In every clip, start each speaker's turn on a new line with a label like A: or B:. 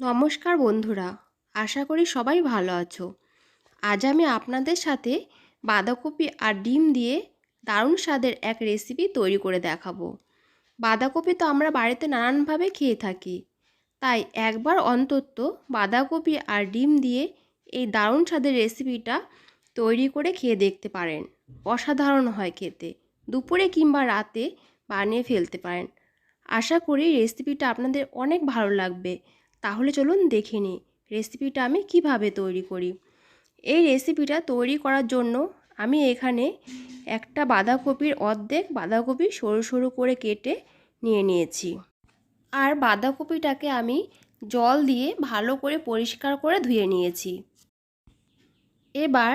A: নমস্কার বন্ধুরা, আশা করি সবাই ভালো আছো। আজ আমি আপনাদের সাথে বাঁধাকপি আর ডিম দিয়ে দারুণ স্বাদের এক রেসিপি তৈরি করে দেখাবো। বাঁধাকপি তো আমরা বাড়িতে নানানভাবে খেয়ে থাকি, তাই একবার অন্তত বাঁধাকপি আর ডিম দিয়ে এই দারুণ স্বাদের রেসিপিটা তৈরি করে খেয়ে দেখতে পারেন। অসাধারণ হয় খেতে, দুপুরে কিংবা রাতে বানিয়ে ফেলতে পারেন। আশা করি রেসিপিটা আপনাদের অনেক ভালো লাগবে। তাহলে চলুন দেখে নিই রেসিপিটা আমি কীভাবে তৈরি করি। এই রেসিপিটা তৈরি করার জন্য আমি এখানে একটা বাঁধাকপির অর্ধেক, বাঁধাকপি সরু সরু করে কেটে নিয়ে নিয়েছি। আর বাঁধাকপিটাকে আমি জল দিয়ে ভালো করে পরিষ্কার করে ধুয়ে নিয়েছি। এবার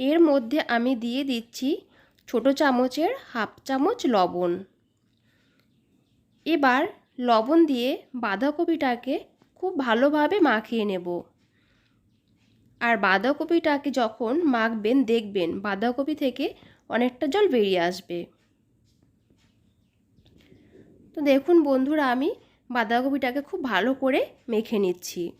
A: এর মধ্যে আমি দিয়ে দিচ্ছি ছোট চামচের হাফ চামচ লবণ। এবার লবণ দিয়ে বাঁধাকপিটাকে খুব ভালোভাবে মাখিয়ে নেব। আর বাঁধাকপিটাকে যখন মাখবেন, দেখবেন বাঁধাকপি থেকে অনেকটা জল বেরিয়ে আসবে। তো দেখুন বন্ধুরা, আমি বাঁধাকপিটাকে খুব ভালো করে মেখে নিচ্ছি।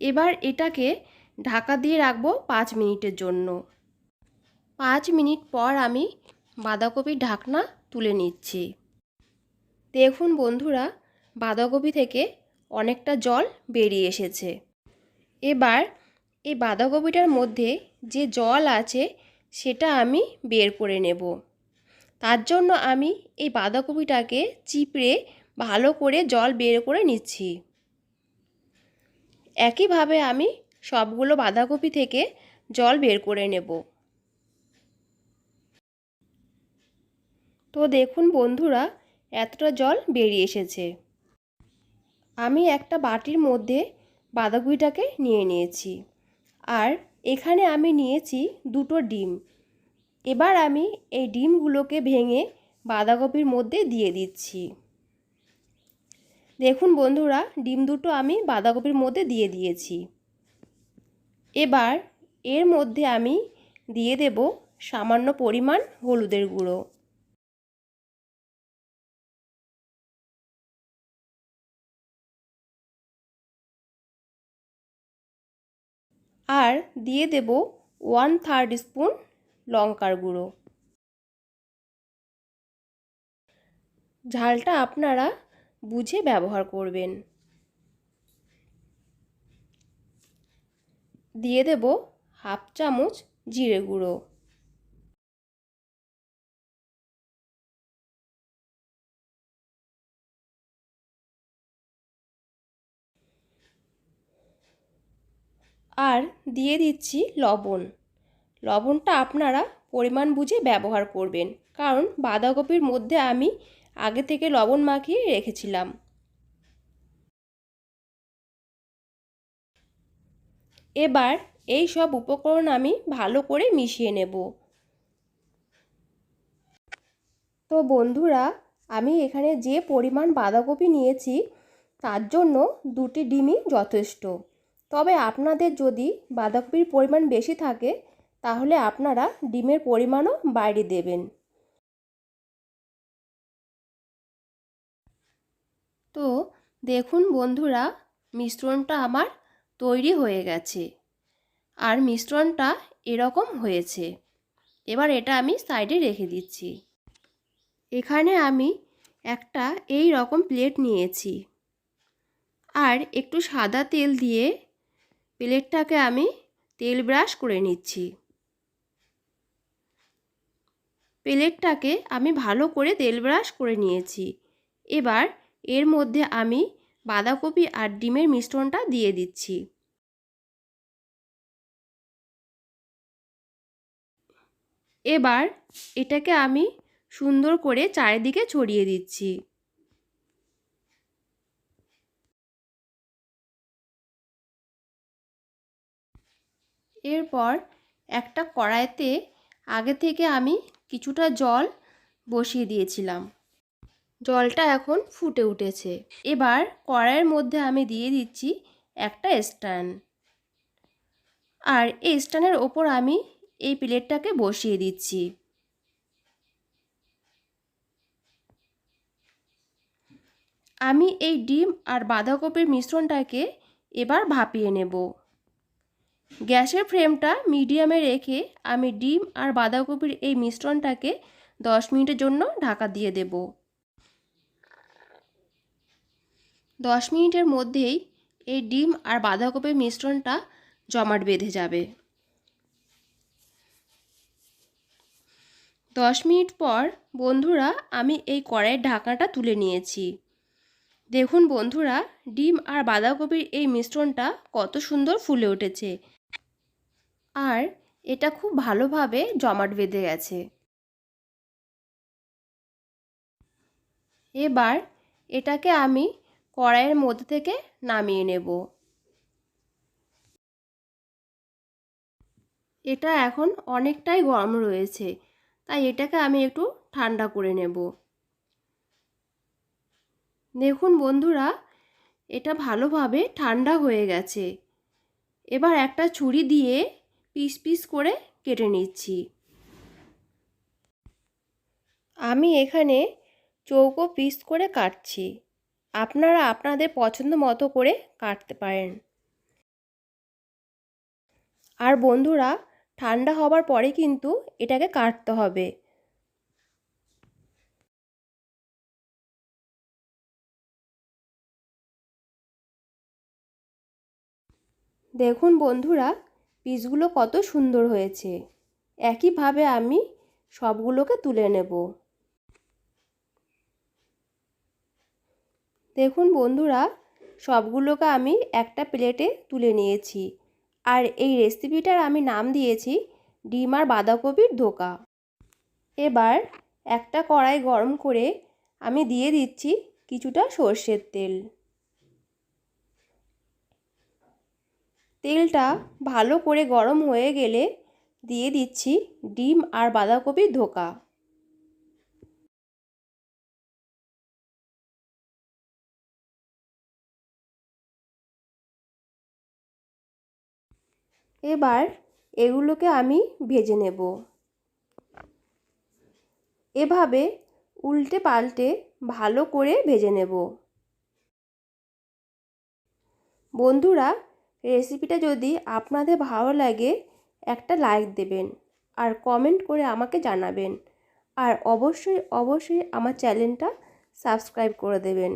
A: এবার এটাকে ঢাকা দিয়ে রাখব পাঁচ মিনিটের জন্য। পাঁচ মিনিট পর আমি বাঁধাকপির ঢাকনা তুলে নিচ্ছি। দেখুন বন্ধুরা, বাঁধাকপি থেকে অনেকটা জল বেরিয়ে এসেছে। এবার এই বাঁধাকপিটার মধ্যে যে জল আছে, সেটা আমি বের করে নেব। তার জন্য আমি এই বাঁধাকপিটাকে চিপড়ে ভালো করে জল বের করে নিচ্ছি। একইভাবে আমি সবগুলো বাঁধাকপি থেকে জল বের করে নেব। তো দেখুন বন্ধুরা, এতটা জল বেরিয়ে এসেছে। আমি একটা বাটির মধ্যে বাঁধাকপিটাকে নিয়ে নিয়েছি। আর এখানে আমি নিয়েছি দুটো ডিম। এবার আমি এই ডিমগুলোকে ভেঙে বাঁধাকপির মধ্যে দিয়ে দিচ্ছি। দেখুন বন্ধুরা, ডিম দুটো আমি বাঁধাকপির মধ্যে দিয়ে দিয়েছি। এবার এর মধ্যে আমি দিয়ে দেব সামান্য পরিমাণ হলুদের গুঁড়ো। আর দিয়ে দেব ওয়ান থার্ড স্পুন লঙ্কার গুঁড়ো। ঝালটা আপনারা বুঝে ব্যবহার করবেন। দিয়ে দেব হাফ চামচ জিরে গুঁড়ো। আর দিয়ে দিচ্ছি লবণ। লবণটা আপনারা পরিমাণ বুঝে ব্যবহার করবেন, কারণ বাঁধাকপির মধ্যে আমি আগে থেকে লবণ মাখিয়ে রেখেছিলাম। এবার এই সব উপকরণ আমি ভালো করে মিশিয়ে নেব। তো বন্ধুরা, আমি এখানে যে পরিমাণ বাঁধাকপি নিয়েছি, তার জন্য দুটি ডিমই যথেষ্ট। তবে আপনাদের যদি বাঁধাকপির পরিমাণ বেশি থাকে, তাহলে আপনারা ডিমের পরিমাণও বাইরে দেবেন। তো দেখুন বন্ধুরা, মিশ্রণটা আমার তৈরি হয়ে গেছে। আর মিশ্রণটা এরকম হয়েছে। এবার এটা আমি সাইডে রেখে দিচ্ছি। এখানে আমি একটা এই রকম প্লেট নিয়েছি। আর একটু সাদা তেল দিয়ে প্লেটটাকে আমি তেল ব্রাশ করে নিচ্ছি। প্লেটটাকে আমি ভালো করে তেল ব্রাশ করে নিয়েছি। এবার এর মধ্যে আমি বাঁধাকপি আর ডিমের মিশ্রণটা দিয়ে দিচ্ছি। এবার এটাকে আমি সুন্দর করে চারিদিকে ছড়িয়ে দিচ্ছি। এরপর একটা কড়াইতে আগে থেকে আমি কিছুটা জল বসিয়ে দিয়েছিলাম। জলটা এখন ফুটে উঠেছে। এবার কড়াইয়ের মধ্যে আমি দিয়ে দিচ্ছি একটা স্ট্যান্ড। আর এই স্ট্যান্ডের ওপর আমি এই প্লেটটাকে বসিয়ে দিচ্ছি। আমি এই ডিম আর বাঁধাকপির মিশ্রণটাকে এবার ভাপিয়ে নেব। গ্যাসের ফ্লেমটা মিডিয়ামে রেখে আমি ডিম আর বাঁধাকপির এই মিশ্রণটাকে দশ মিনিটের জন্য ঢাকা দিয়ে দেব। দশ মিনিটের মধ্যেই এই ডিম আর বাঁধাকপির মিশ্রণটা জমাট বেঁধে যাবে। দশ মিনিট পর বন্ধুরা আমি এই কড়াইয়ের ঢাকনাটা তুলে নিয়েছি। দেখুন বন্ধুরা, ডিম আর বাঁধাকপির এই মিশ্রণটা কত সুন্দর ফুলে উঠেছে। আর এটা খুব ভালোভাবে জমাট বেঁধে গেছে। এবার এটাকে আমি কড়াইয়ের মধ্যে থেকে নামিয়ে নেব। এটা এখন অনেকটাই গরম রয়েছে, তাই এটাকে আমি একটু ঠান্ডা করে নেব। দেখুন বন্ধুরা, এটা ভালোভাবে ঠান্ডা হয়ে গেছে। এবার একটা ছুরি দিয়ে পিস পিস করে কেটে নিচ্ছি। আমি এখানে চৌকো পিস করে কাটছি। আপনারা আপনাদের পছন্দ মতো করে কাটতে পারেন। আর বন্ধুরা, ঠান্ডা হবার পরে কিন্তু এটাকে কাটতে হবে। দেখুন বন্ধুরা, পিসগুলো কত সুন্দর হয়েছে। একইভাবে আমি সবগুলোকে তুলে নেব। দেখুন বন্ধুরা, সবগুলোকে আমি একটা প্লেটে তুলে নিয়েছি। আর এই রেসিপিটার আমি নাম দিয়েছি, ডিম আর বাঁধাকপির ধোকা। এবার একটা কড়াই গরম করে আমি দিয়ে দিচ্ছি কিছুটা সর্ষের তেল। তেলটা ভালো করে গরম হয়ে গেলে দিয়ে দিচ্ছি ডিম আর বাঁধাকপির ধোকা। এবার এগুলোকে আমি ভেজে নেব। এভাবে উল্টে পাল্টে ভালো করে ভেজে নেব। বন্ধুরা রেসিপিটা যদি আপনাদের ভালো লাগে, একটা লাইক দেবেন আর কমেন্ট করে আমাকে জানাবেন। আর অবশ্যই অবশ্যই আমার চ্যানেলটা সাবস্ক্রাইব করে দেবেন।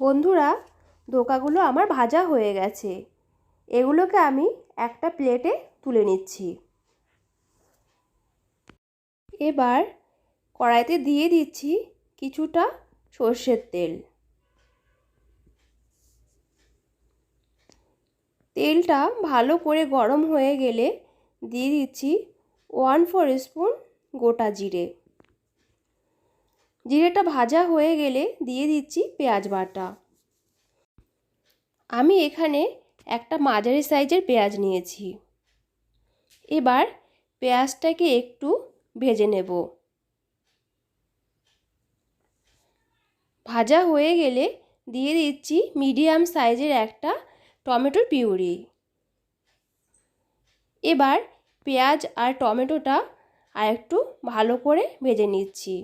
A: বন্ধুরা ধোকাগুলো আমার ভাজা হয়ে গেছে। এগুলোকে আমি একটা প্লেটে তুলে নিচ্ছি। এবার কড়াইতে দিয়ে দিচ্ছি কিছুটা সর্ষের তেল। তেলটা ভালো করে গরম হয়ে গেলে দিয়ে দিচ্ছি ওয়ান ফোর স্পুন গোটা জিরে। জিরেটা ভাজা হয়ে গেলে দিয়ে দিচ্ছি পেঁয়াজ বাটা। আমি এখানে একটা মাঝারি সাইজের পেঁয়াজ নিয়েছি। এবার পেঁয়াজটাকে একটু ভেজে নেব। ভাজা হয়ে গেলে দিয়ে দিচ্ছি মিডিয়াম সাইজের একটা টমেটোর পিউরি। এবার পেঁয়াজ আর টমেটোটা আর একটু ভালো করে ভেজে নিচ্ছি।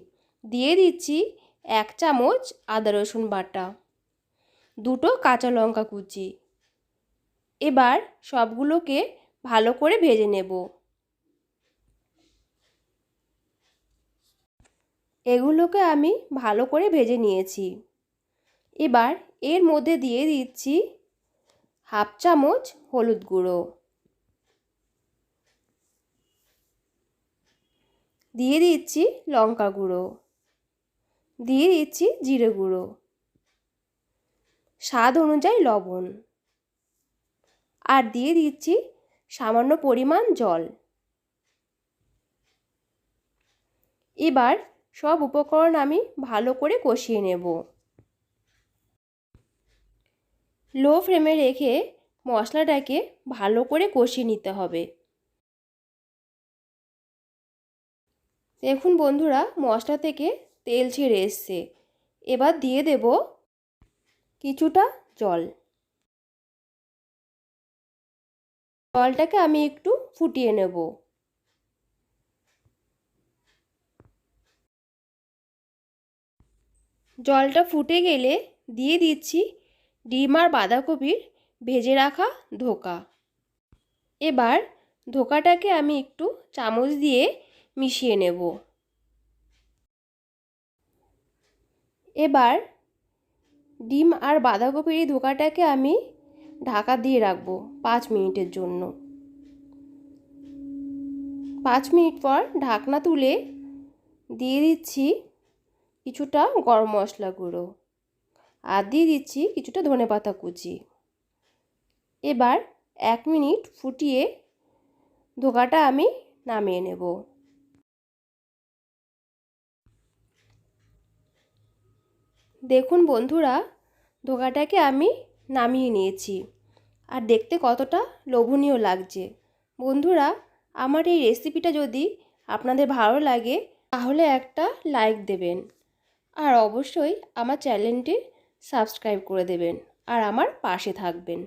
A: দিয়ে দিচ্ছি এক চামচ আদা রসুন বাটা, দুটো কাঁচা লঙ্কা কুচি। এবার সবগুলোকে ভালো করে ভেজে নেব। এগুলোকে আমি ভালো করে ভেজে নিয়েছি। এবার এর মধ্যে দিয়ে দিচ্ছি হাফ চামচ হলুদ গুঁড়ো। দিয়ে দিচ্ছি লঙ্কা গুঁড়ো। দিয়ে দিচ্ছি জিরে গুঁড়ো। স্বাদ অনুযায়ী লবণ। আর দিয়ে দিচ্ছি সামান্য পরিমাণ জল। এবার সব উপকরণ আমি ভালো করে কষিয়ে নেব। লো ফ্লেমে রেখে মশলাটাকে ভালো করে কষিয়ে নিতে হবে। দেখুন বন্ধুরা, মশলা থেকে তেল ছেড়ে এসছে। এবার দিয়ে দেব কিছুটা জল। জলটাকে আমি একটু ফুটিয়ে নেব। জলটা ফুটে গেলে দিয়ে দিচ্ছি ডিম আর বাঁধাকপির ভেজে রাখা ধোকা। এবার ধোকাটাকে আমি একটু চামচ দিয়ে মিশিয়ে নেব। এবার ডিম আর বাঁধাকপির এই ধোকাটাকে আমি ঢাকা দিয়ে রাখব পাঁচ মিনিটের জন্য। পাঁচ মিনিট পর ঢাকনা তুলে দিয়ে দিচ্ছি কিছুটা গরম মশলা গুঁড়ো আর দিয়ে দিচ্ছি কিছুটা ধনে পাতা কুচি। এবার এক মিনিট ফুটিয়ে ধোকাটা আমি নামিয়ে নেব। দেখুন বন্ধুরা, ধোকাটাকে আমি নামিয়ে নিয়েছি আর দেখতে কতটা লোভনীয় লাগছে। বন্ধুরা, আমার এই রেসিপিটা যদি আপনাদের ভালো লাগে, তাহলে একটা লাইক দেবেন। আর অবশ্যই আমার চ্যানেলটি সাবস্ক্রাইব করে দেবেন আর আমার পাশে থাকবেন।